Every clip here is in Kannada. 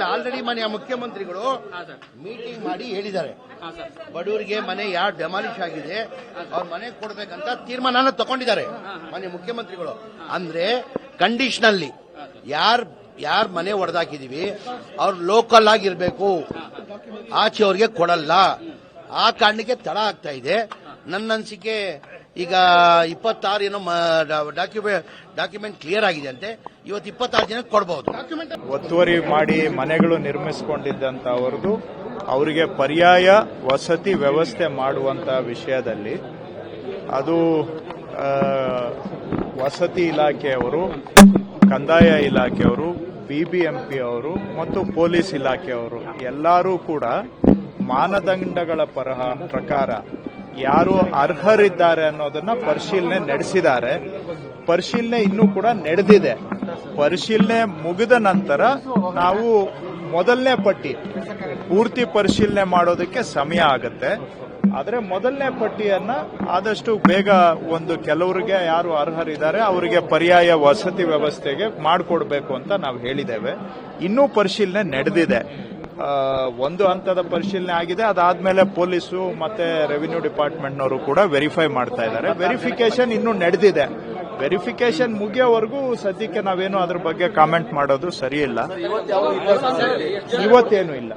ಇಲ್ಲ ಆಲ್ರೆಡಿ ಮನೆಯ ಮುಖ್ಯಮಂತ್ರಿಗಳು ಮೀಟಿಂಗ್ ಮಾಡಿ ಹೇಳಿದ್ದಾರೆ. ಬಡವರಿಗೆ ಮನೆ ಯಾರು ಡೆಮಾಲಿಷ್ ಆಗಿದೆ ಅವ್ರ ಮನೆ ಕೊಡ್ಬೇಕಂತ ತೀರ್ಮಾನ ತಗೊಂಡಿದ್ದಾರೆ ಮನೆ ಮುಖ್ಯಮಂತ್ರಿಗಳು. ಅಂದ್ರೆ ಕಂಡೀಷನಲ್ಲಿ ಯಾರ್ ಯಾರ ಮನೆ ಒಡೆದಾಕಿದೀವಿ ಅವ್ರು ಲೋಕಲ್ ಆಗಿರ್ಬೇಕು. ಆಚೆ ಅವ್ರಿಗೆ ಕೊಡಲ್ಲ. ಆ ಕಾರಣಕ್ಕೆ ತಡ ಆಗ್ತಾ ಇದೆ. ನನ್ನ ಅನಿಸಿಕೆ ಈಗ ಇಪ್ಪತ್ತಾರು ಏನೋ ಡಾಕ್ಯುಮೆಂಟ್ ಡಾಕ್ಯುಮೆಂಟ್ ಕ್ಲಿಯರ್ ಆಗಿದೆ ಅಂತೆ ಇವತ್ತು ಇಪ್ಪತ್ತಾರು ಜನಕ್ಕೆ ಕೊಡಬಹುದು ಒತ್ತುವರಿ ಮಾಡಿ ಮನೆಗಳು ನಿರ್ಮಿಸಿಕೊಂಡಿದ್ದಂಥವ್ರದ್ದು ಅವರಿಗೆ ಪರ್ಯಾಯ ವಸತಿ ವ್ಯವಸ್ಥೆ ಮಾಡುವಂತ ವಿಷಯದಲ್ಲಿ ಅದು ವಸತಿ ಇಲಾಖೆಯವರು, ಕಂದಾಯ ಇಲಾಖೆಯವರು, ಬಿಬಿಎಂಪಿ ಅವರು ಮತ್ತು ಪೊಲೀಸ್ ಇಲಾಖೆಯವರು ಎಲ್ಲರೂ ಕೂಡ ಮಾನದಂಡಗಳ ಪರಹ ಪ್ರಕಾರ ಯಾರು ಅರ್ಹರಿದ್ದಾರೆ ಅನ್ನೋದನ್ನ ಪರಿಶೀಲನೆ ನಡೆಸಿದ್ದಾರೆ. ಪರಿಶೀಲನೆ ಇನ್ನೂ ಕೂಡ ನಡೆದಿದೆ. ಪರಿಶೀಲನೆ ಮುಗಿದ ನಂತರ ನಾವು ಮೊದಲನೇ ಪಟ್ಟಿ ಪೂರ್ತಿ ಪರಿಶೀಲನೆ ಮಾಡೋದಕ್ಕೆ ಸಮಯ ಆಗುತ್ತೆ. ಆದರೆ ಮೊದಲನೇ ಪಟ್ಟಿಯನ್ನ ಆದಷ್ಟು ಬೇಗ ಒಂದು ಕೆಲವರಿಗೆ ಯಾರು ಅರ್ಹರಿದ್ದಾರೆ ಅವರಿಗೆ ಪರ್ಯಾಯ ವಸತಿ ವ್ಯವಸ್ಥೆಗೆ ಮಾಡಿಕೊಡ್ಬೇಕು ಅಂತ ನಾವು ಹೇಳಿದ್ದೇವೆ. ಇನ್ನೂ ಪರಿಶೀಲನೆ ನಡೆದಿದೆ. ಒಂದು ಹಂತದ ಪರಿಶೀಲನೆ ಆಗಿದೆ. ಅದಾದ್ಮೇಲೆ ಪೊಲೀಸು ಮತ್ತೆ ರೆವಿನ್ಯೂ ಡಿಪಾರ್ಟ್ಮೆಂಟ್ನವರು ಕೂಡ ವೆರಿಫೈ ಮಾಡ್ತಾ ಇದ್ದಾರೆ. ವೆರಿಫಿಕೇಶನ್ ಇನ್ನೂ ನಡೆದಿದೆ. ವೆರಿಫಿಕೇಶನ್ ಮುಗಿಯೋವರೆಗೂ ಸದ್ಯಕ್ಕೆ ನಾವೇನು ಅದ್ರ ಬಗ್ಗೆ ಕಾಮೆಂಟ್ ಮಾಡೋದು ಸರಿಯಿಲ್ಲ ಇವತ್ತೇನು ಇಲ್ಲ.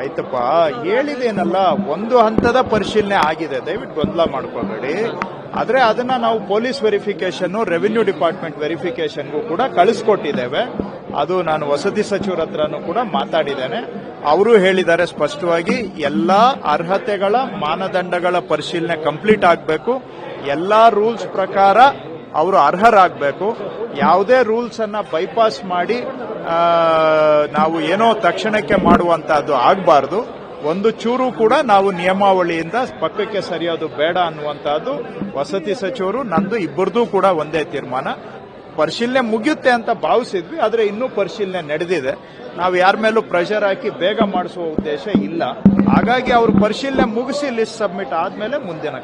ಆಯ್ತಪ್ಪ ಹೇಳಿದೇನಲ್ಲ ಒಂದು ಹಂತದ ಪರಿಶೀಲನೆ ಆಗಿದೆ. ದಯವಿಟ್ಟು ಗೊಂದಲ ಮಾಡ್ಕೋಬೇಡಿ. ಆದ್ರೆ ಅದನ್ನ ನಾವು ಪೊಲೀಸ್ ವೆರಿಫಿಕೇಶನ್ ರೆವಿನ್ಯೂ ಡಿಪಾರ್ಟ್ಮೆಂಟ್ ವೆರಿಫಿಕೇಶನ್ಗೂ ಕೂಡ ಕಳಿಸ್ಕೊಟ್ಟಿದ್ದೇವೆ. ಅದು ನಾನು ವಸತಿ ಸಚಿವರ ಹತ್ರನೂ ಕೂಡ ಮಾತಾಡಿದ್ದೇನೆ. ಅವರು ಹೇಳಿದ್ದಾರೆ ಸ್ಪಷ್ಟವಾಗಿ ಎಲ್ಲಾ ಅರ್ಹತೆಗಳ ಮಾನದಂಡಗಳ ಪರಿಶೀಲನೆ ಕಂಪ್ಲೀಟ್ ಆಗಬೇಕು. ಎಲ್ಲಾ ರೂಲ್ಸ್ ಪ್ರಕಾರ ಅವರು ಅರ್ಹರಾಗಬೇಕು. ಯಾವುದೇ ರೂಲ್ಸ್ ಅನ್ನ ಬೈಪಾಸ್ ಮಾಡಿ ನಾವು ಏನೋ ತಕ್ಷಣಕ್ಕೆ ಮಾಡುವಂತಹದ್ದು ಆಗಬಾರ್ದು. ಒಂದು ಚೂರು ಕೂಡ ನಾವು ನಿಯಮಾವಳಿಯಿಂದ ಪಕ್ಕಕ್ಕೆ ಸರಿಯೋದು ಬೇಡ ಅನ್ನುವಂತಹದ್ದು ವಸತಿ ಸಚಿವರು, ನಂದು ಇಬ್ಬರದೂ ಕೂಡ ಒಂದೇ ತೀರ್ಮಾನ. ಪರಿಶೀಲನೆ ಮುಗಿಯುತ್ತೆ ಅಂತ ಭಾವಿಸಿದ್ವಿ, ಆದರೆ ಇನ್ನೂ ಪರಿಶೀಲನೆ ನಡೆದಿದೆ. ನಾವು ಯಾರ ಮೇಲೂ ಪ್ರೆಷರ್ ಹಾಕಿ ಬೇಗ ಮಾಡಿಸುವ ಉದ್ದೇಶ ಇಲ್ಲ. ಹಾಗಾಗಿ ಅವರು ಪರಿಶೀಲನೆ ಮುಗಿಸಿ ಲಿಸ್ಟ್ ಸಬ್ಮಿಟ್ ಆದ್ಮೇಲೆ ಮುಂದಿನ